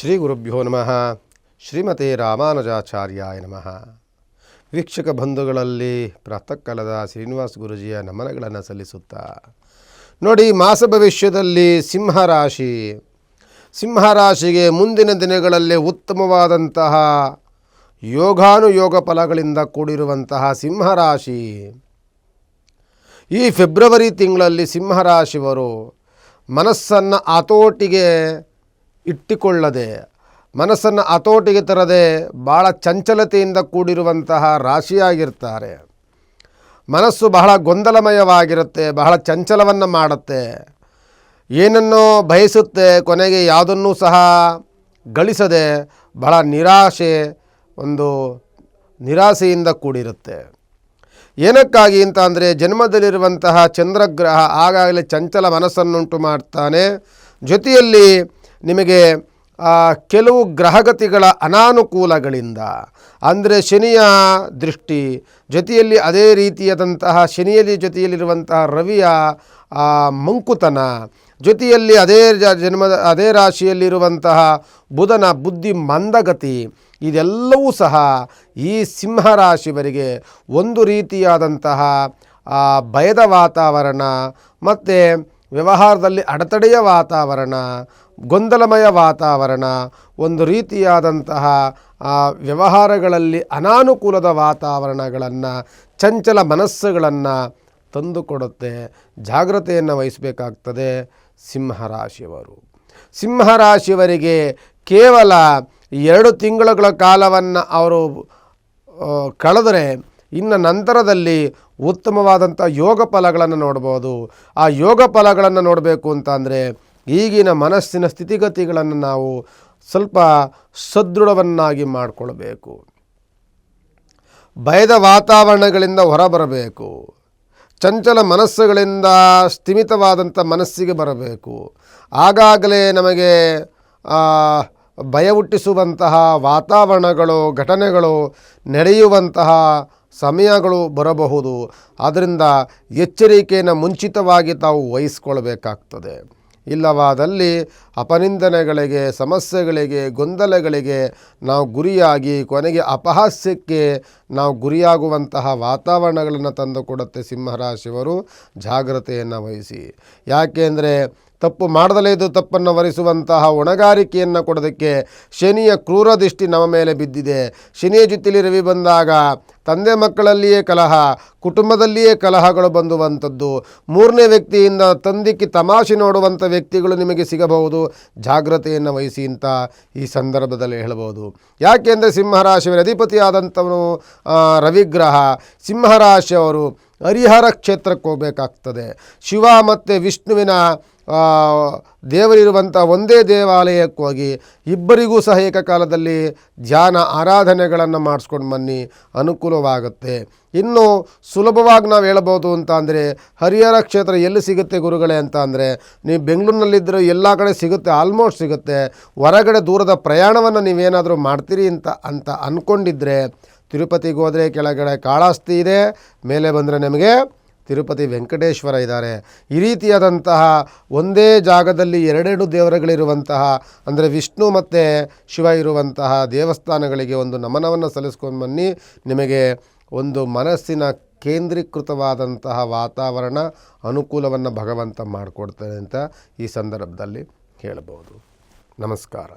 ಶ್ರೀ ಗುರುಭ್ಯೋ ನಮಃ. ಶ್ರೀಮತಿ ರಾಮಾನುಜಾಚಾರ್ಯಾಯ ನಮಃ. ವೀಕ್ಷಕ ಬಂಧುಗಳಲ್ಲಿ ಪ್ರಾತಃಕಾಲದ ಶ್ರೀನಿವಾಸ ಗುರುಜಿಯ ನಮನಗಳನ್ನು ಸಲ್ಲಿಸುತ್ತಾ. ನೋಡಿ, ಮಾಸ ಭವಿಷ್ಯದಲ್ಲಿ ಸಿಂಹರಾಶಿ. ಸಿಂಹರಾಶಿಗೆ ಮುಂದಿನ ದಿನಗಳಲ್ಲಿ ಉತ್ತಮವಾದಂತಹ ಯೋಗಾನುಯೋಗ ಫಲಗಳಿಂದ ಕೂಡಿರುವಂತಹ ಸಿಂಹರಾಶಿ. ಈ ಫೆಬ್ರವರಿ ತಿಂಗಳಲ್ಲಿ ಸಿಂಹರಾಶಿಯವರು ಮನಸ್ಸನ್ನು ಹತೋಟಿಗೆ ಇಟ್ಟುಕೊಳ್ಳದೆ, ಮನಸ್ಸನ್ನು ಹತೋಟಿಗೆ ತರದೆ ಭಾಳ ಚಂಚಲತೆಯಿಂದ ಕೂಡಿರುವಂತಹ ರಾಶಿಯಾಗಿರ್ತಾರೆ. ಮನಸ್ಸು ಬಹಳ ಗೊಂದಲಮಯವಾಗಿರುತ್ತೆ, ಬಹಳ ಚಂಚಲವನ್ನು ಮಾಡುತ್ತೆ. ಏನನ್ನೋ ಬಯಸುತ್ತೆ, ಕೊನೆಗೆ ಯಾವುದನ್ನೂ ಸಹ ಗಳಿಸದೆ ಬಹಳ ನಿರಾಶೆ, ಒಂದು ನಿರಾಸೆಯಿಂದ ಕೂಡಿರುತ್ತೆ. ಏನಕ್ಕಾಗಿ ಅಂತ ಅಂದರೆ, ಜನ್ಮದಲ್ಲಿರುವಂತಹ ಚಂದ್ರಗ್ರಹ ಆಗಾಗಲೇ ಚಂಚಲ ಮನಸ್ಸನ್ನುಂಟು ಮಾಡ್ತಾನೆ. ಜೊತೆಯಲ್ಲಿ ನಿಮಗೆ ಕೆಲವು ಗ್ರಹಗತಿಗಳ ಅನಾನುಕೂಲಗಳಿಂದ, ಅಂದರೆ ಶನಿಯ ದೃಷ್ಟಿ, ಜೊತೆಯಲ್ಲಿ ಅದೇ ರೀತಿಯಾದಂತಹ ಶನಿಯಲ್ಲಿ ಜೊತೆಯಲ್ಲಿರುವಂತಹ ರವಿಯ ಮಂಕುತನ, ಜೊತೆಯಲ್ಲಿ ಅದೇ ಜನ್ಮದ ಅದೇ ರಾಶಿಯಲ್ಲಿರುವಂತಹ ಬುಧನ, ಬುದ್ಧಿ ಮಂದಗತಿ, ಇದೆಲ್ಲವೂ ಸಹ ಈ ಸಿಂಹರಾಶಿವರಿಗೆ ಒಂದು ರೀತಿಯಾದಂತಹ ಭಯದ ವಾತಾವರಣ, ಮತ್ತು ವ್ಯವಹಾರದಲ್ಲಿ ಅಡೆತಡೆಯ ವಾತಾವರಣ ಗೊಂದಲಮಯ ವಾತಾವರಣ, ಒಂದು ರೀತಿಯಾದಂತಹ ವ್ಯವಹಾರಗಳಲ್ಲಿ ಅನಾನುಕೂಲದ ವಾತಾವರಣಗಳನ್ನು, ಚಂಚಲ ಮನಸ್ಸುಗಳನ್ನು ತಂದುಕೊಡುತ್ತೆ. ಜಾಗ್ರತೆಯನ್ನು ವಹಿಸಬೇಕಾಗ್ತದೆ ಸಿಂಹರಾಶಿಯವರು. ಸಿಂಹರಾಶಿಯವರಿಗೆ ಕೇವಲ ಎರಡು ತಿಂಗಳುಗಳ ಕಾಲವನ್ನು ಅವರು ಕಳೆದರೆ ಇನ್ನು ನಂತರದಲ್ಲಿ ಉತ್ತಮವಾದಂಥ ಯೋಗ ಫಲಗಳನ್ನು ನೋಡ್ಬೋದು. ಆ ಯೋಗ ಫಲಗಳನ್ನು ನೋಡಬೇಕು ಅಂತ ಅಂದರೆ ಈಗಿನ ಮನಸ್ಸಿನ ಸ್ಥಿತಿಗತಿಗಳನ್ನು ನಾವು ಸ್ವಲ್ಪ ಸದೃಢವನ್ನಾಗಿ ಮಾಡಿಕೊಳ್ಬೇಕು. ಭಯದ ವಾತಾವರಣಗಳಿಂದ ಹೊರಬರಬೇಕು. ಚಂಚಲ ಮನಸ್ಸುಗಳಿಂದ ಸ್ಥಿಮಿತವಾದಂಥ ಮನಸ್ಸಿಗೆ ಬರಬೇಕು. ಆಗಾಗಲೇ ನಮಗೆ ಭಯ ಹುಟ್ಟಿಸುವಂತಹ ವಾತಾವರಣಗಳು, ಘಟನೆಗಳು ನಡೆಯುವಂತಹ ಸಮಯಗಳು ಬರಬಹುದು. ಆದ್ದರಿಂದ ಎಚ್ಚರಿಕೆಯನ್ನು ಮುಂಚಿತವಾಗಿ ತಾವು ವಹಿಸ್ಕೊಳ್ಬೇಕಾಗ್ತದೆ. ಇಲ್ಲವಾದಲ್ಲಿ ಅಪನಿಂದನೆಗಳಿಗೆ, ಸಮಸ್ಯೆಗಳಿಗೆ, ಗೊಂದಲಗಳಿಗೆ ನಾವು ಗುರಿಯಾಗಿ, ಕೊನೆಗೆ ಅಪಹಾಸ್ಯಕ್ಕೆ ನಾವು ಗುರಿಯಾಗುವಂತಹ ವಾತಾವರಣಗಳನ್ನು ತಂದುಕೊಡುತ್ತೆ ಸಿಂಹರಾಶಿಯವರು. ಜಾಗ್ರತೆಯನ್ನು ವಹಿಸಿ. ಯಾಕೆಂದರೆ ತಪ್ಪು ಮಾಡದಲೇ ಇದು ತಪ್ಪನ್ನು ವರಿಸುವಂತಹ ಹೊಣೆಗಾರಿಕೆಯನ್ನು ಕೊಡೋದಕ್ಕೆ ಶನಿಯ ಕ್ರೂರ ದೃಷ್ಟಿ ನಮ್ಮ ಮೇಲೆ ಬಿದ್ದಿದೆ. ಶನಿಯ ಜೊತೆಲಿ ರವಿ ಬಂದಾಗ ತಂದೆ ಮಕ್ಕಳಲ್ಲಿಯೇ ಕಲಹ, ಕುಟುಂಬದಲ್ಲಿಯೇ ಕಲಹಗಳು ಬಂದುವಂಥದ್ದು. ಮೂರನೇ ವ್ಯಕ್ತಿಯಿಂದ ತಂದಿಕ್ಕಿ ತಮಾಷೆ ನೋಡುವಂಥ ವ್ಯಕ್ತಿಗಳು ನಿಮಗೆ ಸಿಗಬಹುದು. ಜಾಗ್ರತೆಯನ್ನು ವಹಿಸಿ ಅಂತ ಈ ಸಂದರ್ಭದಲ್ಲಿ ಹೇಳಬಹುದು. ಯಾಕೆಂದರೆ ಸಿಂಹರಾಶಿಯವರ ಅಧಿಪತಿಯಾದಂಥವನು ರವಿಗ್ರಹ, ಸಿಂಹರಾಶಿಯವರು ಹರಿಹರ ಕ್ಷೇತ್ರಕ್ಕೆ ಹೋಗಬೇಕಾಗ್ತದೆ. ಶಿವ ಮತ್ತು ವಿಷ್ಣುವಿನ ದೇವರಿರುವಂಥ ಒಂದೇ ದೇವಾಲಯಕ್ಕೆ ಹೋಗಿ ಇಬ್ಬರಿಗೂ ಸಹ ಏಕಕಾಲದಲ್ಲಿ ಧ್ಯಾನ ಆರಾಧನೆಗಳನ್ನು ಮಾಡಿಸ್ಕೊಂಡು ಬನ್ನಿ. ಅನುಕೂಲವಾಗುತ್ತೆ. ಇನ್ನು ಸುಲಭವಾಗಿ ನಾವು ಹೇಳ್ಬೋದು ಅಂತ ಅಂದರೆ ಹರಿಹರ ಕ್ಷೇತ್ರ ಎಲ್ಲಿ ಸಿಗುತ್ತೆ ಗುರುಗಳೇ ಅಂತ ಅಂದರೆ ನೀವು ಬೆಂಗಳೂರಿನಲ್ಲಿದ್ದರೆ ಎಲ್ಲ ಕಡೆ ಸಿಗುತ್ತೆ ಆಲ್ಮೋಸ್ಟ್ ಸಿಗುತ್ತೆ. ಹೊರಗಡೆ ದೂರದ ಪ್ರಯಾಣವನ್ನು ನೀವೇನಾದರೂ ಮಾಡ್ತೀರಿ ಅಂತ ಅಂತ ಅಂದ್ಕೊಂಡಿದ್ರೆ ತಿರುಪತಿಗೆ ಹೋದರೆ ಕೆಳಗಡೆ ಕಾಳಾಸ್ತಿ ಇದೆ, ಮೇಲೆ ಬಂದರೆ ನಮಗೆ ತಿರುಪತಿ ವೆಂಕಟೇಶ್ವರ ಇದ್ದಾರೆ. ಈ ರೀತಿಯಾದಂತಹ ಒಂದೇ ಜಾಗದಲ್ಲಿ ಎರಡೆರಡು ದೇವರುಗಳಿರುವಂತಹ, ಅಂದರೆ ವಿಷ್ಣು ಮತ್ತು ಶಿವ ಇರುವಂತಹ ದೇವಸ್ಥಾನಗಳಿಗೆ ಒಂದು ನಮನವನ್ನು ಸಲ್ಲಿಸ್ಕೊಂಡು ಬನ್ನಿ. ನಿಮಗೆ ಒಂದು ಮನಸ್ಸಿನ ಕೇಂದ್ರೀಕೃತವಾದಂತಹ ವಾತಾವರಣ, ಅನುಕೂಲವನ್ನು ಭಗವಂತ ಮಾಡಿಕೊಡ್ತಾನೆ ಅಂತ ಈ ಸಂದರ್ಭದಲ್ಲಿ ಹೇಳಬಹುದು. ನಮಸ್ಕಾರ.